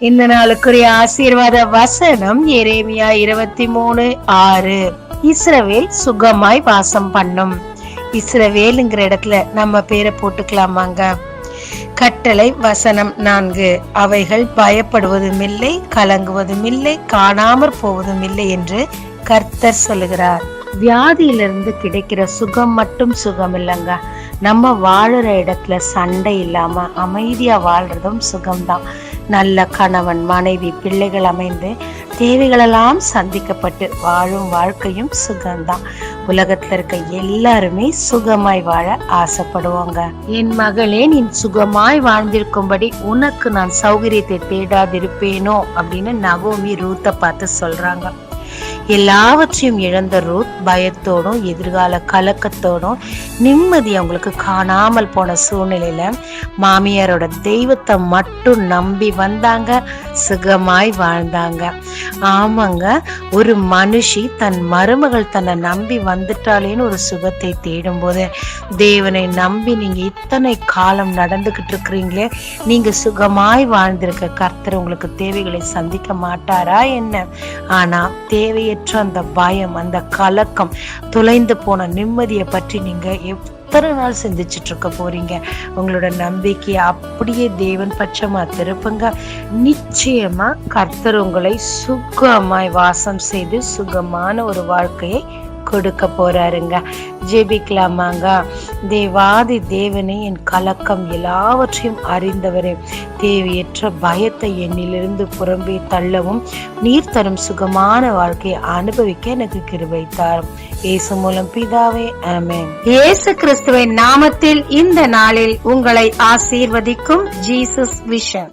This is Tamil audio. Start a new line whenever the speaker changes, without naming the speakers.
இந்த நாளுக்குரிய ஆசீர்வாத வசனம் எரேமியா இருபத்தி மூணு ஆறு. இஸ்ரவேல் சுகமாய் வாசம் பண்ணும். இஸ்ரவேலுங்கிற இடத்துல நம்ம பேரை போட்டுக்கலாமாங்க? கட்டளை வசனம் நான்கு. அவைகள் பயப்படுவதும் இல்லை கலங்குவதும் இல்லை காணாமற் போவதும் இல்லை என்று கர்த்தர் சொல்லுகிறார். வியாதியிலிருந்து கிடைக்கிற சுகம் மட்டும் சுகம் இல்லைங்க நம்ம வாழுற இடத்துல சண்டை இல்லாம அமைதியா வாழ்றதும் சுகம்தான். நல்ல கணவன் மனைவி பிள்ளைகள் அமைந்து தேவைகளெல்லாம் சந்திக்கப்பட்டு வாழும் வாழ்க்கையும் சுகம்தான். உலகத்துல இருக்க எல்லாருமே சுகமாய் வாழ ஆசைப்படுவாங்க. என் மகளே நீ சுகமாய் வாழ்ந்திருக்கும்படி உனக்கு நான் சௌகரியத்தை தேடாதிருப்பேனோ அப்படின்னு நகோமி ரூத்தை பார்த்து சொல்றாங்க. எல்லாவற்றையும் இழந்த ரூத் பயத்தோடும் எதிர்கால கலக்கத்தோடும் நிம்மதி அவங்களுக்கு காணாமல் போன சூழ்நிலையில மாமியாரோட தெய்வத்தை மட்டும் நம்பி வந்தாங்க சுகமாய் வாழ்ந்தாங்க. ஆமாங்க ஒரு மனுஷி தன் மருமகள் தன்னை நம்பி வந்துட்டாலேன்னு ஒரு சுகத்தை தேடும் போது தேவனை நம்பி நீங்க இத்தனை காலம் நடந்துகிட்டு இருக்கிறீங்களே நீங்க சுகமாய் வாழ்ந்திருக்க கர்த்தர் உங்களுக்கு தேவைகளை சந்திக்க மாட்டாரா என்ன? ஆனா பெற்ற அந்த பயம் அந்த கலக்கம் தொலைந்து போன நிம்மதியை பற்றி நீங்க எத்தனை நாள் சிந்திச்சுட்டு இருக்க போறீங்க? உங்களோட நம்பிக்கையை அப்படியே தேவன் பட்சமா திருப்புங்க. நிச்சயமா கர்த்தர் உங்களை சுகமாய் வாசம் செய்து சுகமான ஒரு வாழ்க்கையை கொடுக்க போறாருங்க. ஜெபிக்கலாமாங்க. தேவாதி தேவனே என் கலக்கம் எல்லாவற்றையும் அறிந்தவரே. தேவையற்ற பயத்தை என்னிலிருந்து புறம்பே தள்ளவும் நீர் தரும் சுகமான வாழ்க்கையை அனுபவிக்க எனக்கு கிருபை தாரும் இயேசு மூலம் பிதாவே ஆமென். இயேசு கிறிஸ்துவின் நாமத்தில் இந்த நாளில் உங்களை ஆசீர்வதிக்கும் ஜீசஸ் விஷன்.